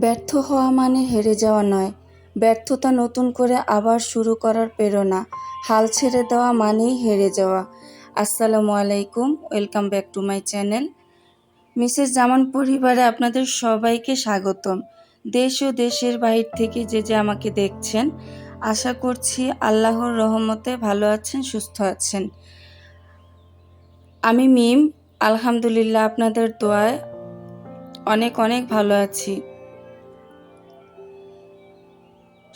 ব্যর্থ হওয়া মানে হেরে যাওয়া নয়। ব্যর্থতা নতুন করে আবার শুরু করার প্রেরণা। হাল ছেড়ে দেওয়া মানেই হেরে যাওয়া। আসসালামু আলাইকুম, welcome back to my channel. Mrs Zaman পরিবারে আপনাদের সবাইকে স্বাগতম। দেশ ও দেশের বাহির থেকে যে যে আমাকে দেখছেন, আশা করছি আল্লাহর রহমতে ভালো আছেন, সুস্থ আছেন। আমি মিম, আলহামদুলিল্লাহ আপনাদের দোয়ায় অনেক অনেক ভালো আছি।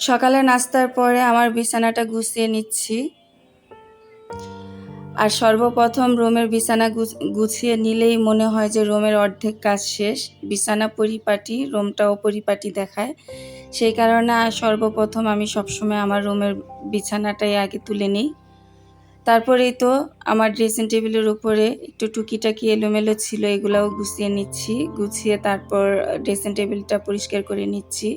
সকালে নাস্তার পরে আমার বিছানাটা গুছিয়ে নিচ্ছি। আর সর্বপ্রথম রোমের বিছানা গুছিয়ে নিলেই মনে হয় যে রোমের অর্ধেক কাজ শেষ। বিছানা পরিপাটি, রোমটাও পরিপাটি দেখায়। সেই কারণে সর্বপ্রথম আমি সবসময় আমার রোমের বিছানাটাই আগে তুলে নিই। তারপরেই তো আমার ড্রেসিং টেবিলের উপরে একটু টুকিটাকি এলোমেলো ছিল, এগুলাও গুছিয়ে নিচ্ছি। গুছিয়ে তারপর ড্রেসিং টেবিলটা পরিষ্কার করে নিচ্ছি।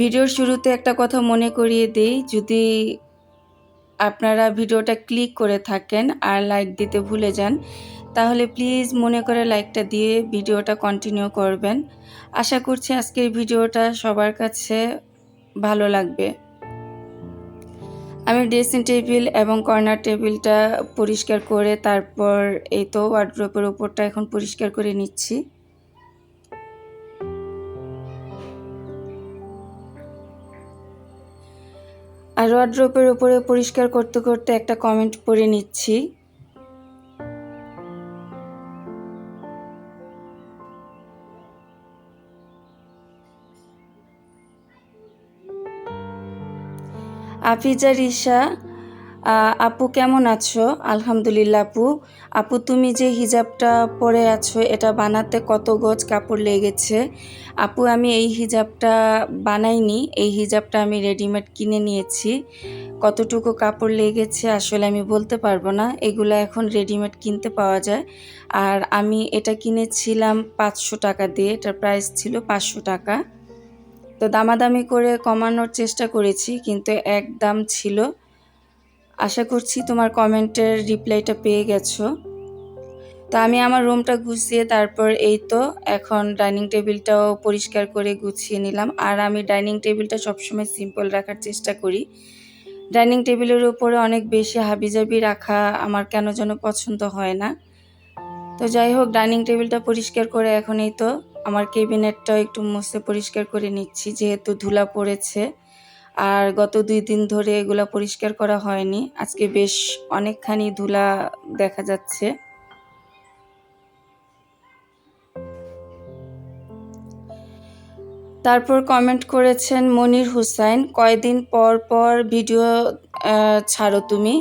ভিডিওর শুরুতে একটা কথা মনে করিয়ে দেই। যদি আপনারা ভিডিওটা ক্লিক করে থাকেন আর লাইক দিতে ভুলে যান, তাহলে প্লিজ মনে করে লাইকটা দিয়ে ভিডিওটা কন্টিনিউ করবেন। আশা করছি আজকের ভিডিওটা সবার কাছে ভালো লাগবে। আমি ড্রেসিং টেবিল এবং কর্নার টেবিলটা পরিষ্কার করে তারপর এই তো ওয়ার্ড্রোপের উপরটা এখন পরিষ্কার করে নিচ্ছি। আর ওয়ার্ড্রোপের উপরে পরিষ্কার করতে করতে একটা কমেন্ট পড়ে নিচ্ছি। আফিজা রিসা আপু কেমন আছো? আলহামদুলিল্লাহ, আপু। আপু, তুমি যে হিজাবটা পরে আছো, এটা বানাতে কত গজ কাপড় লেগেছে? আপু, আমি এই হিজাবটা বানাইনি। এই হিজাবটা আমি রেডিমেড কিনে নিয়েছি। কতটুকু কাপড় লেগেছে আসলে আমি বলতে পারব না। এগুলো এখন রেডিমেড কিনতে পাওয়া যায়। আর আমি এটা কিনেছিলাম পাঁচশো টাকা দিয়ে। এটার প্রাইস ছিল পাঁচশো টাকা। তো দামাদামি করে কমানোর চেষ্টা করেছি, কিন্তু এক দাম ছিল আশা করছি তোমার কমেন্টের রিপ্লাইটা পেয়ে গেছো। তো আমি আমার রুমটা গুছিয়ে তারপর এই তো, এখন ডাইনিং টেবিলটাও পরিষ্কার করে গুছিয়ে নিলাম। আর আমি ডাইনিং টেবিলটা সবসময় সিম্পল রাখার চেষ্টা করি। ডাইনিং টেবিলের উপরে অনেক বেশি হাবিজাবি রাখা আমার কেন যেন পছন্দ হয় না। তো যাই হোক, ডাইনিং টেবিলটা পরিষ্কার করে এখন এই তো, আমার কেবিনেটটাও একটু মুছে পরিষ্কার করে নিচ্ছি, যেহেতু ধুলা পড়েছে। আর গত দুই দিন ধরে এগুলা পরিষ্কার করা হয়নি। আজকে বেশ অনেকখানি ধুলা দেখা যাচ্ছে। তারপর কমেন্ট করেছেন মনির হুসাইন, কয়দিন পর পর ভিডিও ছাড়ো তুমি?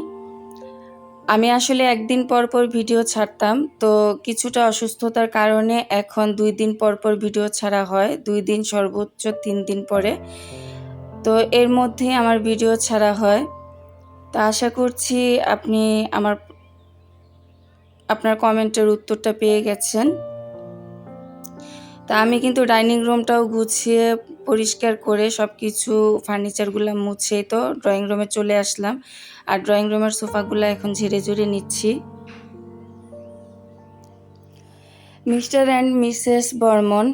আমি আসলে একদিন পর পর ভিডিও ছাড়তাম, তো কিছুটা অসুস্থতার কারণে এখন দুই দিন পর পর ভিডিও ছাড়া হয়। দুই দিন সর্বোচ্চ তিন দিন পরে। তো এর মধ্যে আমার ভিডিও ছাড়া হয়। তো আশা করছি আপনি আমার, আপনার কমেন্টের উত্তরটা পেয়ে গেছেন। তা আমি কিন্তু ডাইনিং রুমটাও গুছিয়ে পরিষ্কার করে সব কিছু ফার্নিচারগুলো মুছে তো ড্রয়িং রুমে চলে আসলাম। আর ড্রয়িং রুমের সোফাগুলো এখন ঝেড়ে ঝুড়ে নিচ্ছি। Mister and Mrs Barman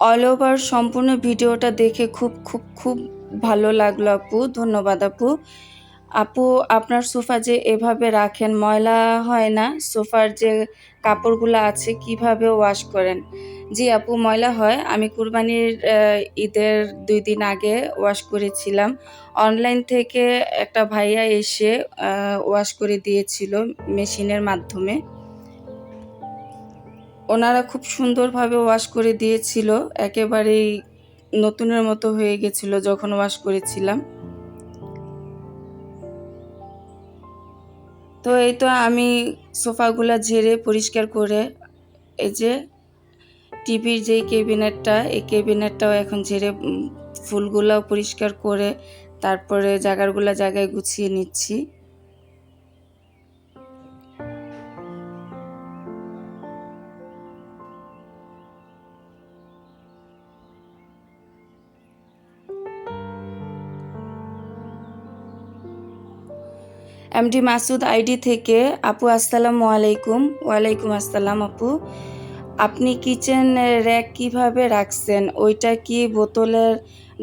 all over সম্পূর্ণ ভিডিওটা দেখে খুব খুব খুব ভালো লাগল আপু। ধন্যবাদ আপু। আপু, আপনার সোফা যে এভাবে রাখেন, ময়লা হয় না? সোফার যে কাপড়গুলো আছে, কীভাবে ওয়াশ করেন? জি আপু, ময়লা হয়। আমি কুরবানির ঈদের দুই দিন আগে ওয়াশ করেছিলাম। অনলাইন থেকে একটা ভাইয়া এসে ওয়াশ করে দিয়েছিল মেশিনের মাধ্যমে। ওনারা খুব সুন্দরভাবে ওয়াশ করে দিয়েছিল একেবারেই নতুনের মতো হয়ে গেছিল যখন ওয়াশ করেছিলাম। তো এই তো আমি সোফাগুলো ঝেড়ে পরিষ্কার করে এই যে টিভির যে কেবিনেটটা এই কেবিনেটটাও এখন ঝেড়ে উম, ফুলগুলাও পরিষ্কার করে তারপরে জায়গাগুলা জায়গায় গুছিয়ে নিচ্ছি। এমডি মাসুদ আইডি থেকে, আপু, আসসালামু আলাইকুম। ওয়ালাইকুম আসসালাম, আপু। আপনি কিচেন র্যাক কীভাবে রাখছেন? ওইটা কি বোতলের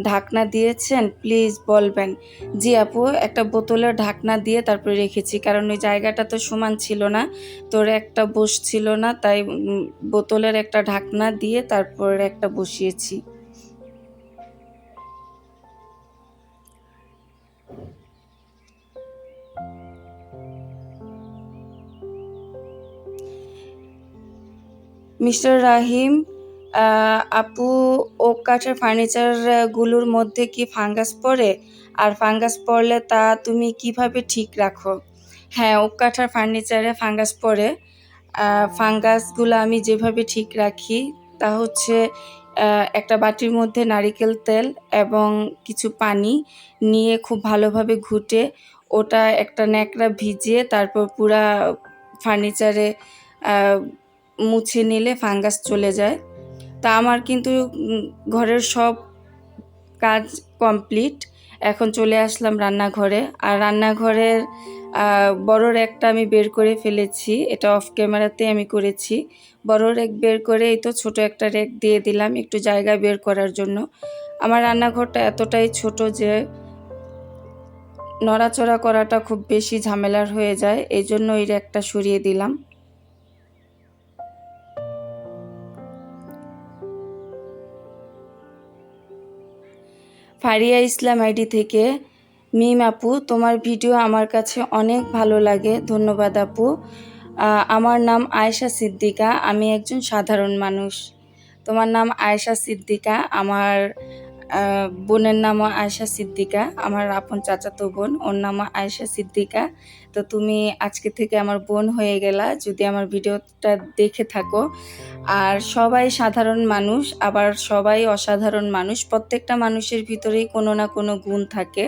ঢাকনা দিয়েছেন? প্লিজ বলবেন। জি, আপু, একটা বোতলের ঢাকনা দিয়ে তারপরে রেখেছি, কারণ ওই জায়গাটা তো সমান ছিল না, তো একটা বসছিল না, তাই বোতলের একটা ঢাকনা দিয়ে তারপর একটা বসিয়েছি। মিস্টার রাহিম আপু ওক কাঠের ফার্নিচারগুলোর মধ্যে কি ফাঙ্গাস পড়ে? আর ফাঙ্গাস পড়লে তা তুমি কীভাবে ঠিক রাখো? হ্যাঁ ওক কাঠের ফার্নিচারে ফাঙ্গাস পড়ে। ফাঙ্গাসগুলো আমি যেভাবে ঠিক রাখি তা হচ্ছে একটা বাটির মধ্যে নারিকেল তেল এবং কিছু পানি নিয়ে খুব ভালোভাবে ঘুটে ওটা একটা ন্যাকড়া ভিজিয়ে তারপর পুরা ফার্নিচারে মুছে নিলে ফাঙ্গাস চলে যায়। তা আমার কিন্তু ঘরের সব কাজ কমপ্লিট। এখন চলে আসলাম রান্নাঘরে। আর রান্নাঘরের আহ, বড় র্যাকটা আমি বের করে ফেলেছি। এটা অফ ক্যামেরাতে আমি করেছি। বড় রেক বের করে এই তো ছোট একটা রেক দিয়ে দিলাম একটু জায়গা বের করার জন্য। আমার রান্নাঘরটা এতটাই ছোট যে নড়াচড়া করাটা খুব বেশি ঝামেলার হয়ে যায়। এই জন্য ওই র্যাকটা সরিয়ে দিলাম। ফারিয়া ইসলাম আইডি থেকে, মিম আপু, তোমার ভিডিও আমার কাছে অনেক ভালো লাগে, ধন্যবাদ আপু। আমার নাম আয়েশা সিদ্দিকা, আমি একজন সাধারণ মানুষ। তোমার নাম আয়েশা সিদ্দিকা, আমার বোনের নামও আয়েশা সিদ্দিকা, আমার আপন চাচাতো বোন, ওর নাম আয়েশা সিদ্দিকা। তো তুমি আজকে থেকে আমার বোন হয়ে গেলা, যদি আমার ভিডিওটা দেখে থাকো। আর সবাই সাধারণ মানুষ, আবার সবাই অসাধারণ মানুষ, প্রত্যেকটা মানুষের ভিতরেই কোনো না কোনো গুণ থাকে।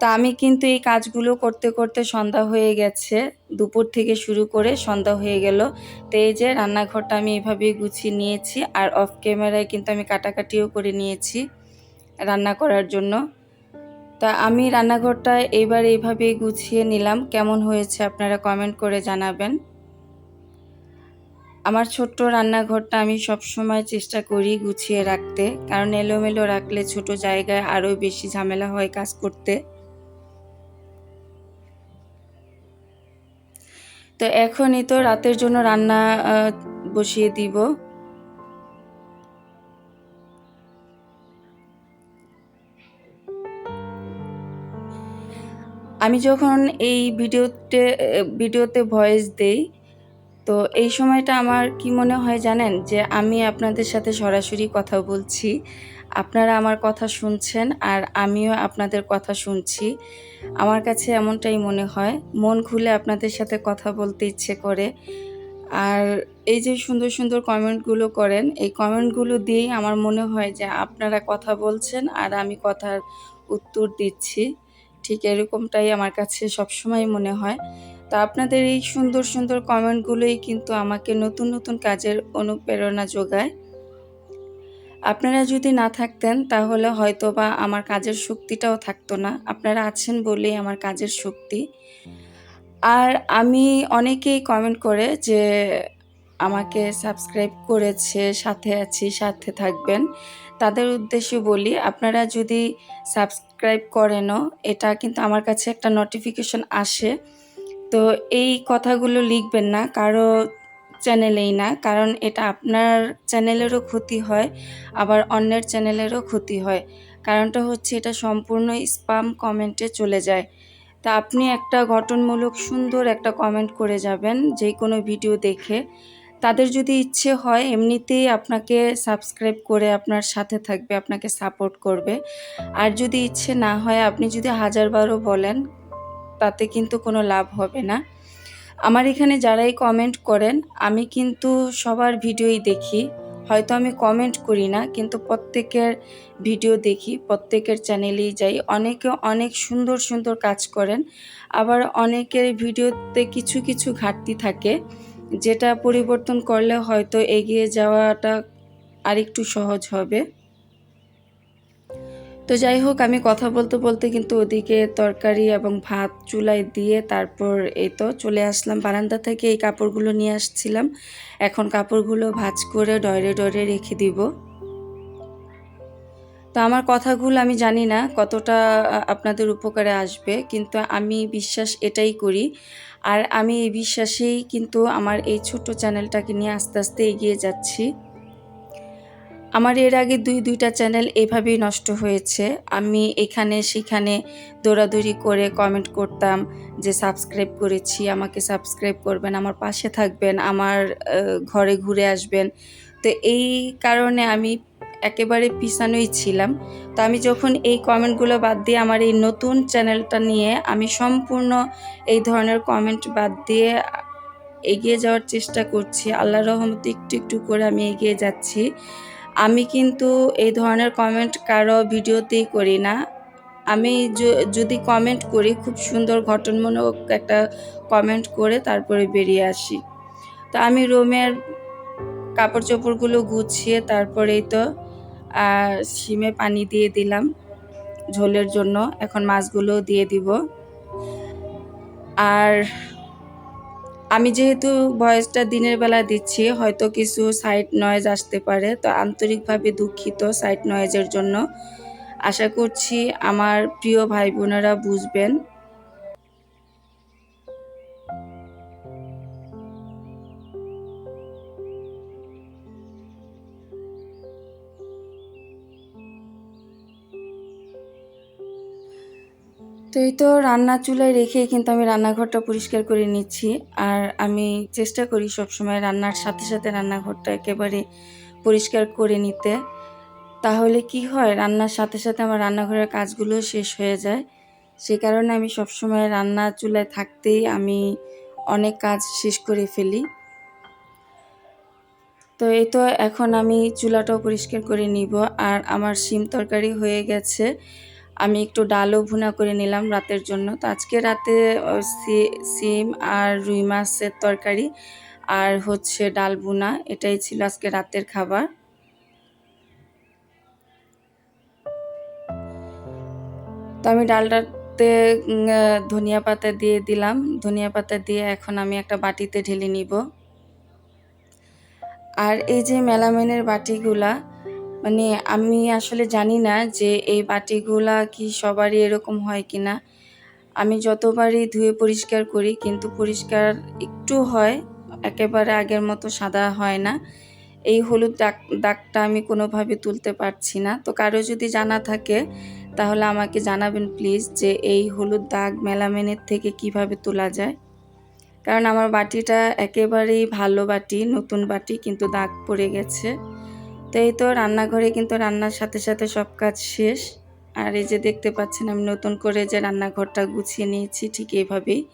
তো আমি কিন্তু এই কাজগুলো করতে করতে সন্ধ্যা হয়ে গেছে, দুপুর থেকে শুরু করে সন্ধ্যা হয়ে গেল। তো এই যে রান্নাঘরটা আমি এভাবেই গুছিয়ে নিয়েছি, আর অফ ক্যামেরায় কিন্তু আমি কাটাকাটিও করে নিয়েছি। রান্না করার জন্য। তা আমি রান্নাঘরটা এইবার এইভাবেই গুছিয়ে নিলাম। কেমন হয়েছে আপনারা কমেন্ট করে জানাবেন। আমার ছোট্ট রান্নাঘরটা আমি সবসময় চেষ্টা করি গুছিয়ে রাখতে। কারণ এলোমেলো রাখলে ছোট জায়গায় আরও বেশি ঝামেলা হয় কাজ করতে। তো এখনই তো রাতের জন্য রান্না বসিয়ে দিব। আমি যখন এই ভিডিওতে ভিডিওতে ভয়েস দেই, তো এই সময়টা আমার কি মনে হয় জানেন? যে আমি আপনাদের সাথে সরাসরি কথা বলছি, আপনারা আমার কথা শুনছেন আর আমিও আপনাদের কথা শুনছি। আমার কাছে এমনটাই মনে হয়, মন খুলে আপনাদের সাথে কথা বলতে ইচ্ছে করে। আর এই যে সুন্দর সুন্দর কমেন্টগুলো করেন, এই কমেন্টগুলো দিয়েই আমার মনে হয় যে আপনারা কথা বলছেন আর আমি কথার উত্তর দিচ্ছি। ঠিক এরকমটাই আমার কাছে সবসময় মনে হয়। তো আপনাদের এই সুন্দর সুন্দর কমেন্টগুলোই কিন্তু আমাকে নতুন নতুন কাজের অনুপ্রেরণা যোগায়। আপনারা যদি না থাকতেন, তাহলে হয়তো বা আমার কাজের শক্তিটাও থাকতো না। আপনারা আছেন বলেই আমার কাজের শক্তি। আর আমি অনেকেই কমেন্ট করে যে আমাকে সাবস্ক্রাইব করেছে, সাথে আছি, সাথে থাকবেন। তাদের উদ্দেশ্যে বলি, আপনারা যদি সাবস্ক্রাইব করেনও, এটা কিন্তু আমার কাছে একটা নোটিফিকেশন আসে। তো এই কথাগুলো লিখবেন না, কারও চ্যানেলেই না, কারণ এটা আপনার চ্যানেলেরও ক্ষতি হয়, আবার অন্যের চ্যানেলেরও ক্ষতি হয়। কারণটা হচ্ছে এটা সম্পূর্ণ স্পাম কমেন্টে চলে যায়। তা আপনি একটা গঠনমূলক সুন্দর একটা কমেন্ট করে যাবেন যে কোনো ভিডিও দেখে। তাদের যদি ইচ্ছে হয়, এমনিতেই আপনাকে সাবস্ক্রাইব করে আপনার সাথে থাকবে, আপনাকে সাপোর্ট করবে। আর যদি ইচ্ছে না হয়, আপনি যদি হাজারবারও বলেন, তাতে কিন্তু কোনো লাভ হবে না। আমার এখানে যারাই কমেন্ট করেন, আমি কিন্তু সবার ভিডিওই দেখি। হয়তো আমি কমেন্ট করি না, কিন্তু প্রত্যেকের ভিডিও দেখি, প্রত্যেকের চ্যানেলেই যাই। অনেকে অনেক সুন্দর সুন্দর কাজ করেন। আবার অনেকের ভিডিওতে কিছু কিছু ঘাটতি থাকে। যেটা পরিবর্তন করলে হয়তো এগিয়ে যাওয়াটা আরেকটু সহজ হবে। তো যাই হোক, আমি কথা বলতে বলতে কিন্তু ওদিকে তরকারি এবং ভাত চুলায় দিয়ে তারপর এই তো চলে আসলাম। বারান্দা থেকে এই কাপড়গুলো নিয়ে আসছিলাম। এখন কাপড়গুলো ভাজ করে ডয়রে ডয়রে রেখে দিব। তো আমার কথাগুলো আমি জানি না কতটা আপনাদের উপকারে আসবে, কিন্তু আমি বিশ্বাস এটাই করি আর আমি এই বিশ্বাসেই কিন্তু আমার এই ছোট্ট চ্যানেলটাকে নিয়ে আস্তে আস্তে এগিয়ে যাচ্ছি। আমার এর আগে দুই, দুইটা চ্যানেল এভাবেই নষ্ট হয়েছে। আমি এখানে সেখানে দৌড়াদৌড়ি করে কমেন্ট করতাম যে সাবস্ক্রাইব করেছি, আমাকে সাবস্ক্রাইব করবেন, আমার পাশে থাকবেন, আমার ঘরে ঘুরে আসবেন। তো এই কারণে আমি একেবারে পিছানোই ছিলাম। তো আমি যখন এই কমেন্টগুলো বাদ দিয়ে আমার এই নতুন চ্যানেলটা নিয়ে আমি সম্পূর্ণ এই ধরনের কমেন্ট বাদ দিয়ে এগিয়ে যাওয়ার চেষ্টা করছি আল্লাহ রহমতে একটু একটু করে আমি এগিয়ে যাচ্ছি। আমি কিন্তু এই ধরনের কমেন্ট কারও ভিডিওতেই করি না। আমি যদি কমেন্ট করি, খুব সুন্দর ঘটনমূলক একটা কমেন্ট করে তারপরে বেরিয়ে আসি। তো আমি রোমের কাপড় চোপড়গুলো গুছিয়ে তারপরেই তো শিমে পানি দিয়ে দিলাম ঝোলের জন্য। এখন মাছগুলো দিয়ে দিব। আর আমি যেহেতু ভয়েসটা দিনের বেলা দিচ্ছি, হয়তো কিছু সাইড নয়েজ আসতে পারে। তো আন্তরিকভাবে দুঃখিত সাইড নয়েজের জন্য। আশা করছি আমার প্রিয় ভাই বোনেরা বুঝবেন। তো এই তো রান্না চুলায় রেখেই কিন্তু আমি রান্নাঘরটা পরিষ্কার করে নিচ্ছি। আর আমি চেষ্টা করি সবসময় রান্নার সাথে সাথে রান্নাঘরটা একেবারে পরিষ্কার করে নিতে। তাহলে কি হয়, রান্নার সাথে সাথে আমার রান্নাঘরের কাজগুলো শেষ হয়ে যায়। সে কারণে আমি সবসময় রান্নার চুলায় থাকতেই আমি অনেক কাজ শেষ করে ফেলি। তো এই তো এখন আমি চুলাটাও পরিষ্কার করে নিব। আর আমার শিম তরকারি হয়ে গেছে। আমি একটু ডালও ভুনা করে নিলাম রাতের জন্য। তো আজকে রাতে সিম আর রুই মাছের তরকারি আর হচ্ছে ডাল ভুনা। এটাই ছিল আজকে রাতের খাবার। তো আমি ডালটাতে ধনিয়া পাতা দিয়ে দিলাম। ধনিয়া পাতা দিয়ে এখন আমি একটা বাটিতে ঢেলে নিব। আর এই যে মেলামেনের বাটিগুলা মানে আমি আসলে জানি না যে এই বাটিগুলা কি সবারই এরকম হয় কি না আমি যতবারই ধুয়ে পরিষ্কার করি কিন্তু পরিষ্কার একটু হয়, একেবারে আগের মতো সাদা হয় না। এই হলুদ দাগ, দাগটা আমি কোনোভাবে তুলতে পারছি না। তো কারও যদি জানা থাকে তাহলে আমাকে জানাবেন প্লিজ যে এই হলুদ দাগ মেলামেনের থেকে কীভাবে তোলা যায়। কারণ আমার বাটিটা একেবারেই ভালো বাটি, নতুন বাটি কিন্তু দাগ পড়ে গেছে। তো এই তো রান্নাঘরে কিন্তু রান্নার সাথে সাথে সব কাজ শেষ। আর এই যে দেখতে পাচ্ছেন আমি নতুন করে যে রান্নাঘরটা গুছিয়ে নিয়েছি ঠিক এইভাবেই।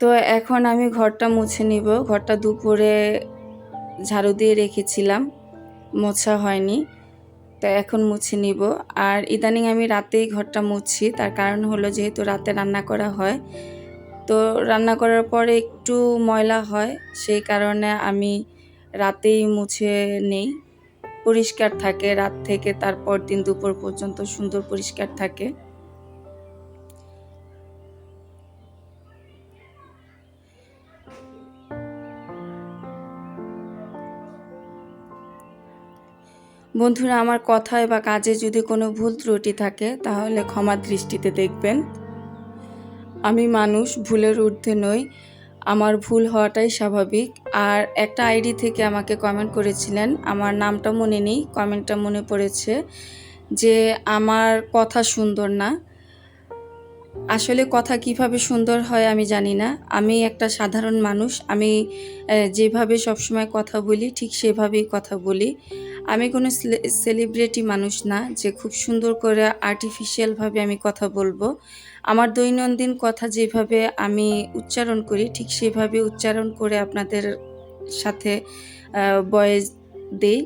তো এখন আমি ঘরটা মুছে নিব। ঘরটা দুপুরে ঝাড়ু দিয়ে রেখেছিলাম। মোছা হয়নি। তো এখন মুছে নিব। আর ইদানিং আমি রাতেই ঘরটা মুছি। তার কারণ হলো যেহেতু রাতে রান্না করা হয়। তো রান্না করার পরে একটু ময়লা হয়। সেই কারণে আমি রাতেই মুছে নেই। পরিষ্কার থাকে, রাত থেকে তারপর দিন দুপুর পর্যন্ত সুন্দর পরিষ্কার থাকে। বন্ধুরা, আমার কথায় বা কাজে যদি কোনো ভুল ত্রুটি থাকে, তাহলে ক্ষমা দৃষ্টিতে দেখবেন। আমি মানুষ, ভুলের ঊর্ধ্বে নই। আমার ভুল হওয়াটাই স্বাভাবিক। আর একটা আইডি থেকে আমাকে কমেন্ট করেছিলেন। আমার নামটা মনে নেই কমেন্টটা মনে পড়েছে যে আমার কথা সুন্দর না। আসলে কথা কীভাবে সুন্দর হয় আমি জানি না। আমি একটা সাধারণ মানুষ, আমি যেভাবে সবসময় কথা বলি, ঠিক সেভাবেই কথা বলি। আমি কোনো সেলিব্রিটি মানুষ না, যে খুব সুন্দর করে আর্টিফিশিয়ালভাবে আমি কথা বলব। আমার দৈনন্দিন কথা যেভাবে আমি উচ্চারণ করি, ঠিক সেভাবে উচ্চারণ করে আপনাদের সাথে বয়েস দিই।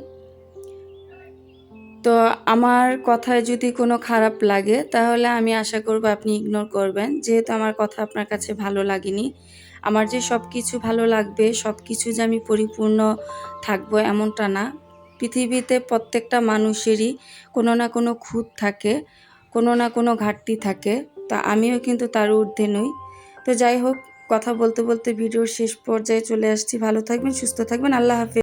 তো আমার কথায় যদি কোনো খারাপ লাগে, তাহলে আমি আশা করব আপনি ইগনোর করবেন। যেহেতু আমার কথা আপনার কাছে ভালো লাগেনি, আমার যে সব কিছু ভালো লাগবে সব কিছু যে আমি পরিপূর্ণ থাকব এমনটা না। পৃথিবীতে প্রত্যেকটা মানুষেরই কোনো না কোনো খুঁত থাকে, কোনো না কোনো ঘাটতি থাকে, তা আমিও কিন্তু তার ঊর্ধ্বে নই। তো যাই হোক, কথা বলতে বলতে ভিডিওর শেষ পর্যায়ে চলে আসছি। ভালো থাকবেন, সুস্থ থাকবেন, আল্লাহ হাফিজ।